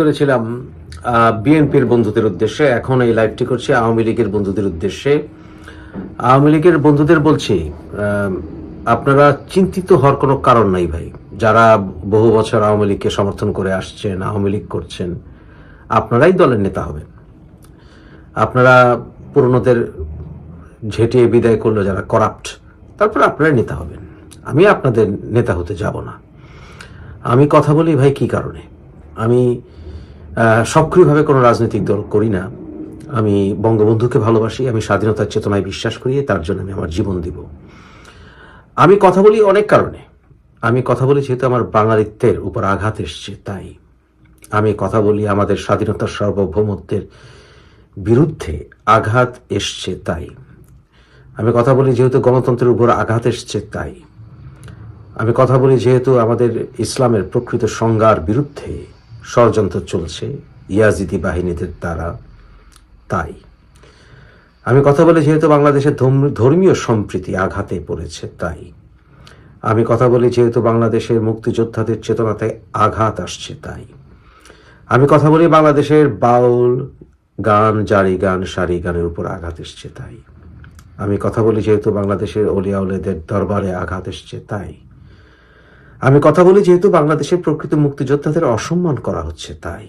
করেছিলাম বিএনপির বন্ধুদের উদ্দেশ্যে, এখন এই লাইভটি করছি আওয়ামী লীগের বন্ধুদের উদ্দেশ্যে। আওয়ামী লীগের বন্ধুদের বলছি আপনারা চিন্তিত হওয়ার কোনো কারণ নাই ভাই। যারা বহু বছর আওয়ামী লীগকে সমর্থন করে আসছেন, আওয়ামী লীগ করছেন, আপনারাই দলের নেতা হবেন। আপনারা পুরনোদের ঝেঁটিয়ে বিদায় করল যারা করাপ্ট তারপর আপনারাই নেতা হবেন। আমি আপনাদের নেতা হতে যাব না। আমি কথা বলি ভাই কি কারণে? আমি সক্রিয়ভাবে কোনো রাজনৈতিক দল করি না। আমি বঙ্গবন্ধুকে ভালোবাসি, আমি স্বাধীনতার চেতনায় বিশ্বাস করি, তার জন্য আমি আমার জীবন দিব। আমি কথা বলি অনেক কারণে। আমি কথা বলি যেহেতু আমার বাঙালিত্বের উপর আঘাত এসছে, তাই। আমি কথা বলি আমাদের স্বাধীনতার সার্বভৌমত্বের বিরুদ্ধে আঘাত এসছে, তাই। আমি কথা বলি যেহেতু গণতন্ত্রের উপর আঘাত এসছে, তাই। আমি কথা বলি যেহেতু আমাদের ইসলামের প্রকৃত সংজ্ঞার বিরুদ্ধে ষড়যন্ত্র চলছে, ইয়াজিদি বাহিনীদের দ্বারা তাই। আমি কথা বলি যেহেতু বাংলাদেশের ধর্ম- ধর্মীয় সম্প্রীতি আঘাতে পড়েছে, তাই। আমি কথা বলি যেহেতু বাংলাদেশের মুক্তিযোদ্ধাদের চেতনাতে আঘাত আসছে, তাই। আমি কথা বলি বাংলাদেশের বাউল গান, জারি গান, সারি গানের উপর আঘাত এসছে, তাই। আমি কথা বলি যেহেতু বাংলাদেশের অলিয়াউলেদের দরবারে আঘাত এসছে, তাই। আমি কথা বলি যেহেতু বাংলাদেশের প্রকৃত মুক্তিযোদ্ধাদের অসম্মান করা হচ্ছে তাই।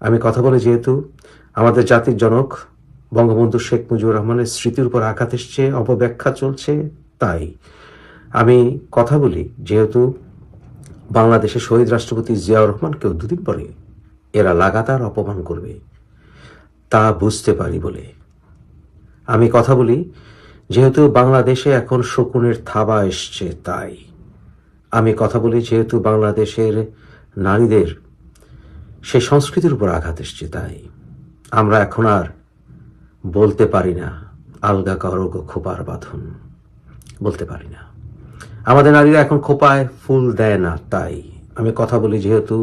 আমি কথা বলি যেহেতু আমাদের জাতির জনক বঙ্গবন্ধু শেখ মুজিবুর রহমানের স্মৃতির উপর আঘাত এসছে, অপব্যাখ্যা চলছে, তাই। আমি কথা বলি যেহেতু বাংলাদেশের শহীদ রাষ্ট্রপতি জিয়াউর রহমানকেও দুদিন পরে এরা লাগাতার অপমান করবে, তা বুঝতে পারি বলে। আমি কথা বলি যেহেতু বাংলাদেশে এখন শকুনের থাবা এসছে, তাই। আমি কথা বলি যেহেতু বাংলাদেশের নারীদের সেই সংস্কৃতির উপর আঘাত এসছে, তাই আমরা এখন আর বলতে পারি না, আলগা করো খোপার বাঁধন। বলতে পারি না। আমাদের নারীরা এখন খোপায় ফুল দেয় না, তাই আমি কথা বলি যেহেতু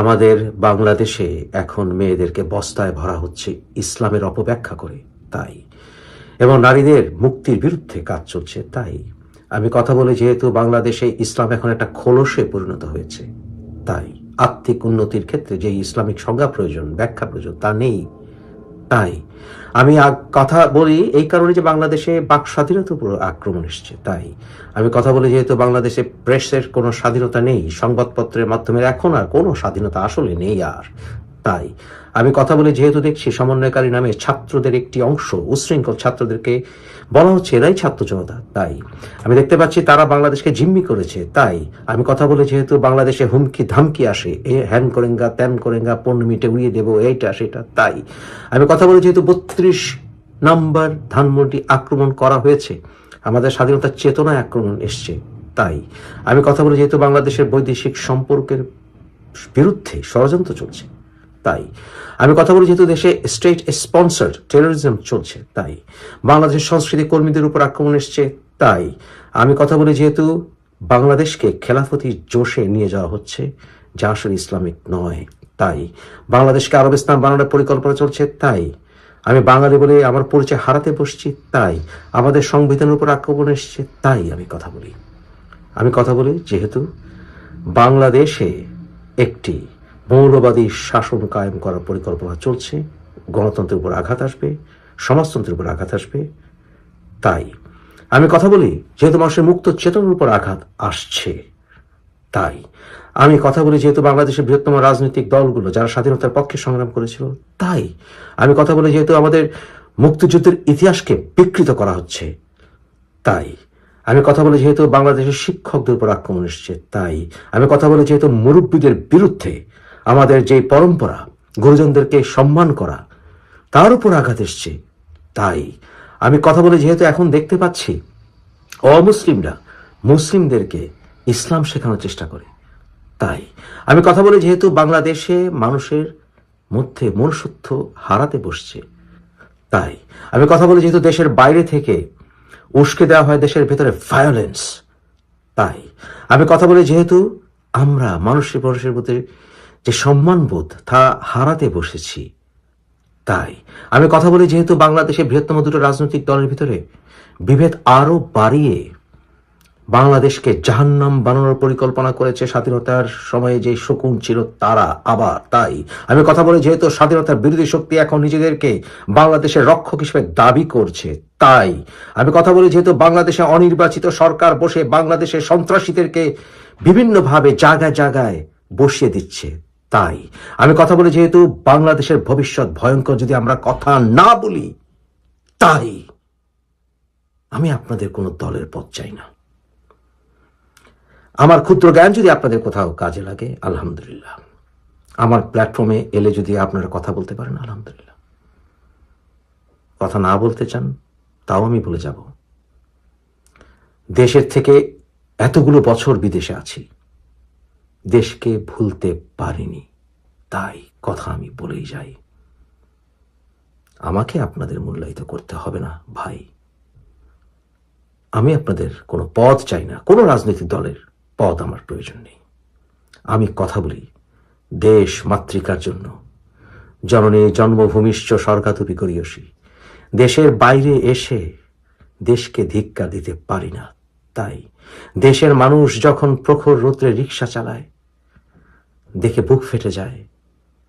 আমাদের বাংলাদেশে এখন মেয়েদেরকে বস্তায় ভরা হচ্ছে ইসলামের অপব্যাখ্যা করে, তাই। এবং নারীদের মুক্তির বিরুদ্ধে কাজ চলছে, তাই আমি কথা বলি যেহেতু বাংলাদেশে ইসলাম এখন একটা খোলসে পরিণত হয়েছে। তাই আর্থিক উন্নতির ক্ষেত্রে যে ইসলামিক সংজ্ঞা প্রয়োজন, ব্যাখ্যা প্রয়োজন, তা নেই। তাই আমি কথা বলি এই কারণে যে বাংলাদেশে বাক স্বাধীনতার উপর আক্রমণ এসছে। তাই আমি কথা বলি যেহেতু বাংলাদেশে প্রেসের কোনো স্বাধীনতা নেই, সংবাদপত্রের মাধ্যমে এখন আর কোনো স্বাধীনতা আসলে নেই আর। তাই। আমি কথা বলে যেহেতু দেখছি সমন্বয়কারী নামে ছাত্রদের একটি অংশ উশৃঙ্খল ছাত্রদেরকে বলা হচ্ছে এরাই ছাত্র জনতা, তাই। আমি দেখতে পাচ্ছি তারা বাংলাদেশকে জিম্মি করেছে, তাই। আমি কথা বলে যেহেতু বাংলাদেশে হুমকি ধামকি আসে, এ হ্যান করেঙ্গা, ত্যান করেঙ্গা পনেরো মিনিটে উড়িয়ে দেবো, এইটা সেটা, তাই। আমি কথা বলি যেহেতু বত্রিশ নাম্বার ধানমন্ডি আক্রমণ করা হয়েছে, আমাদের স্বাধীনতার চেতনায় আক্রমণ এসছে, তাই। আমি কথা বলি যেহেতু বাংলাদেশের বৈদেশিক সম্পর্কের বিরুদ্ধে ষড়যন্ত্র চলছে তাই। আমি কথা বলি যেহেতু দেশে স্টেট স্পন্সার্ড টেরোরিজম চলছে, তাই। বাংলাদেশের সংস্কৃতি কর্মীদের উপর আক্রমণ এসছে, তাই। আমি কথা বলি যেহেতু বাংলাদেশকে খেলাফতি জোশে নিয়ে যাওয়া হচ্ছে, যা আসলে ইসলামিক নয়, তাই। বাংলাদেশকে আরব ইসলাম বানানোর পরিকল্পনা চলছে, তাই। আমি বাঙালি বলে আমার পরিচয় হারাতে বসছি, তাই। আমাদের সংবিধানের উপর আক্রমণ এসছে, তাই আমি কথা বলি। আমি কথা বলি যেহেতু বাংলাদেশে একটি মৌলবাদী শাসন কায়েম করার পরিকল্পনা চলছে। গণতন্ত্রের উপর আঘাত আসবে, সমাজতন্ত্রের উপর আঘাত আসবে। তাই আমি কথা বলি, যেহেতু মানুষের মুক্ত চেতনার উপর আঘাত আসছে। তাই আমি কথা বলি, যেহেতু বাংলাদেশের বৃহত্তম রাজনৈতিক দলগুলো যারা স্বাধীনতার পক্ষে সংগ্রাম করেছিল, তাই আমি কথা বলি, যেহেতু আমাদের মুক্তিযুদ্ধের ইতিহাসকে বিকৃত করা হচ্ছে। তাই আমি কথা বলি, যেহেতু বাংলাদেশের শিক্ষকদের উপর আক্রমণ এসছে, তাই আমি কথা বলি, যেহেতু মুরব্বীদের বিরুদ্ধে আমাদের যে পরম্পরা, গুরুজনদেরকে সম্মান করা, তার উপর আঘাত এসছে। তাই আমি কথা বলে যেহেতু এখন দেখতে পাচ্ছি, অমুসলিমরা মুসলিমদেরকে ইসলাম শেখানোর চেষ্টা করে। তাই আমি কথা বলি যেহেতু বাংলাদেশে মানুষের মধ্যে মনুষ্যত্ব হারাতে বসছে, তাই আমি কথা বলি যেহেতু দেশের বাইরে থেকে উস্কে দেওয়া হয় দেশের ভেতরে ভায়োলেন্স তাই আমি কথা বলি যেহেতু আমরা মানুষের মানুষের মধ্যে যে সম্মানবোধ তা হারাতে বসেছি। তাই আমি কথা বলি যেহেতু বাংলাদেশের বৃহত্তম দুটো রাজনৈতিক দলের ভিতরে বিভেদ আরও বাড়িয়ে বাংলাদেশকে জাহান্নাম বানানোর পরিকল্পনা করেছে স্বাধীনতার সময়ে যে শকুন ছিল তারা। আবার তাই আমি কথা বলি যেহেতু স্বাধীনতার বিরোধী শক্তি এখন নিজেদেরকে বাংলাদেশের রক্ষক হিসেবে দাবি করছে। তাই আমি কথা বলি যেহেতু বাংলাদেশে অনির্বাচিত সরকার বসে বাংলাদেশের সন্ত্রাসীদেরকে বিভিন্নভাবে জায়গায় জায়গায় বসিয়ে দিচ্ছে। তাই আমি কথা বলি যেহেতু বাংলাদেশের ভবিষ্যৎ ভয়ঙ্কর যদি আমরা কথা না বলি, তাই আমি আপনাদের কোনো দলের পথ চাই না। আমার ক্ষুদ্র জ্ঞান যদি আপনাদের কোথাও কাজে লাগে, আলহামদুলিল্লাহ। আমার প্ল্যাটফর্মে এলে যদি আপনারা কথা বলতে পারেন, আলহামদুলিল্লাহ। কথা না বলতে চান, তাও আমি বলে যাব। দেশের থেকে এতগুলো বছর বিদেশে আছি। দেশকে ভুলতে পারিনি। তাই কথা আমি বলেই যাই। আমাকে আপনাদের মূল্যায়িত করতে হবে না, ভাই। আমি আপনাদের কোনো পদ চাই না, কোনো রাজনৈতিক দলের পদ আমার প্রয়োজন নেই। আমি কথা বলি দেশ মাতৃকার জন্য। জননী জন্মভূমিষ্ঠ স্বর্গাতুপি করিয়সী দেশের বাইরে এসে দেশকে ধিক্কা দিতে পারি না। তাই দেশের মানুষ যখন প্রখর রৌদ্রে রিক্সা চালায় দেখে বুক ফেটে যায়।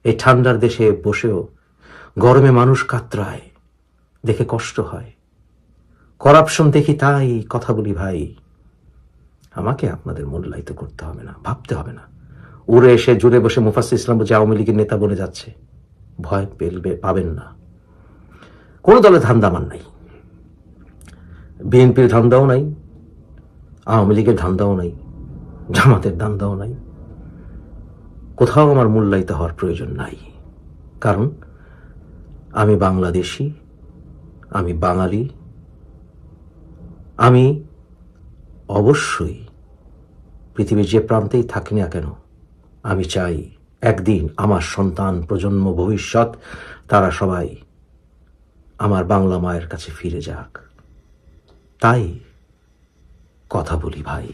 এই ঠান্ডার দেশে বসেও গরমে মানুষ কাতরায়, দেখে কষ্ট হয়। করাপশন দেখি তাই কথা বলি, ভাই, আমাকে আপনাদের মূল্যায়িত করতে হবে না, ভাবতে হবে না। উড়ে এসে জুড়ে বসে মুফাসির ইসলাম বুঝে আওয়ামী লীগের নেতা বলে যাচ্ছে। ভয় পেলবে, পাবেন না। কোনো দলে ধান্দা আমার নাই। বিএনপির ধান্দাও নাই, আওয়ামী লীগের ধান্দাও নাই, জামাতের ধান্দাও নাই। কোথাও আমার মূল্যায়িত হওয়ার প্রয়োজন নাই। কারণ, আমি বাংলাদেশি, আমি বাঙালি, আমি অবশ্যই পৃথিবীর যে প্রান্তেই থাকি না কেন, আমি চাই একদিন আমার সন্তান প্রজন্ম ভবিষ্যৎ, তারা সবাই আমার বাংলা মায়ের কাছে ফিরে যাক। তাই কথা বলি ভাই।